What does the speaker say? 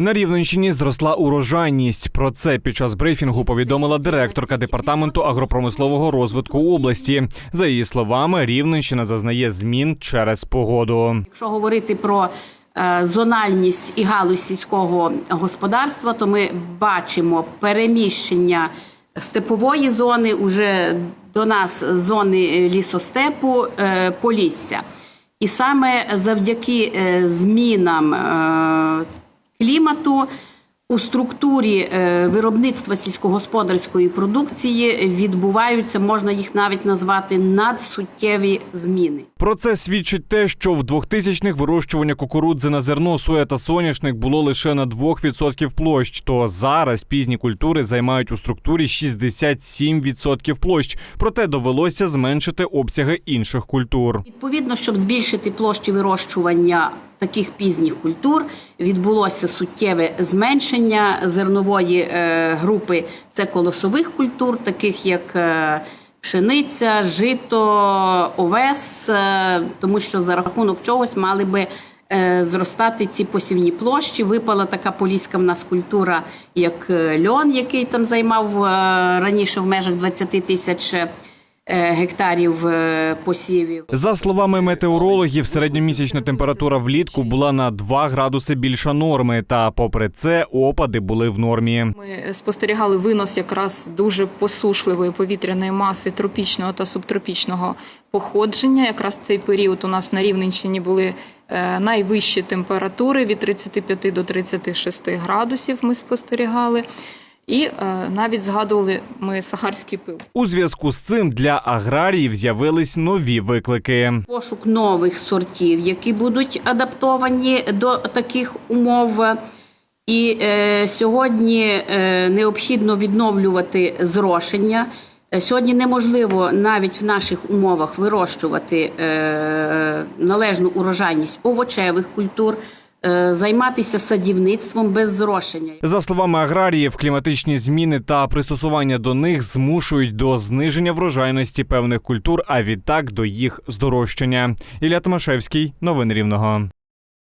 На Рівненщині зросла урожайність. Про це під час брифінгу повідомила директорка департаменту агропромислового розвитку області. За її словами, Рівненщина зазнає змін через погоду. Якщо говорити про е, зональність і галузь сільського господарства, то ми бачимо переміщення степової зони уже до нас зони лісостепу е, полісся. І саме завдяки е, змінам е, клімату у структурі е, виробництва сільськогосподарської продукції відбуваються, можна їх навіть назвати надсуттєві зміни. Про це свідчить те, що в 2000-х вирощування кукурудзи на зерно, соя та соняшник було лише на 2% площ. То зараз пізні культури займають у структурі 67% площ. Проте довелося зменшити обсяги інших культур. Відповідно, щоб збільшити площі вирощування таких пізніх культур, відбулося суттєве зменшення зернової е, групи це колосових культур, таких як е, пшениця, жито, овес, е, тому що за рахунок чогось мали би зростати ці посівні площі. Випала така поліська в нас культура, як льон, який там займав раніше в межах 20 тисяч гектарів е, посівів. За словами метеорологів, середньомісячна температура влітку була на 2 градуси більша норми. Та, попри це, опади були в нормі. Ми спостерігали винос якраз дуже посушливої повітряної маси тропічного та субтропічного походження. Якраз цей період у нас на Рівненщині були е, найвищі температури від 35 до 36 градусів. Ми спостерігали. І е, навіть згадували ми сахарський пил. У зв'язку з цим для аграріїв з'явились нові виклики. Пошук нових сортів, які будуть адаптовані до таких умов. І е, сьогодні е, необхідно відновлювати зрошення. Е, Сьогодні неможливо навіть в наших умовах вирощувати е, належну урожайність овочевих культур, займатися садівництвом без зрошення. За словами аграріїв, кліматичні зміни та пристосування до них змушують до зниження врожайності певних культур, а відтак до їх здорожчання. Ілля Томашевський, новини Рівного.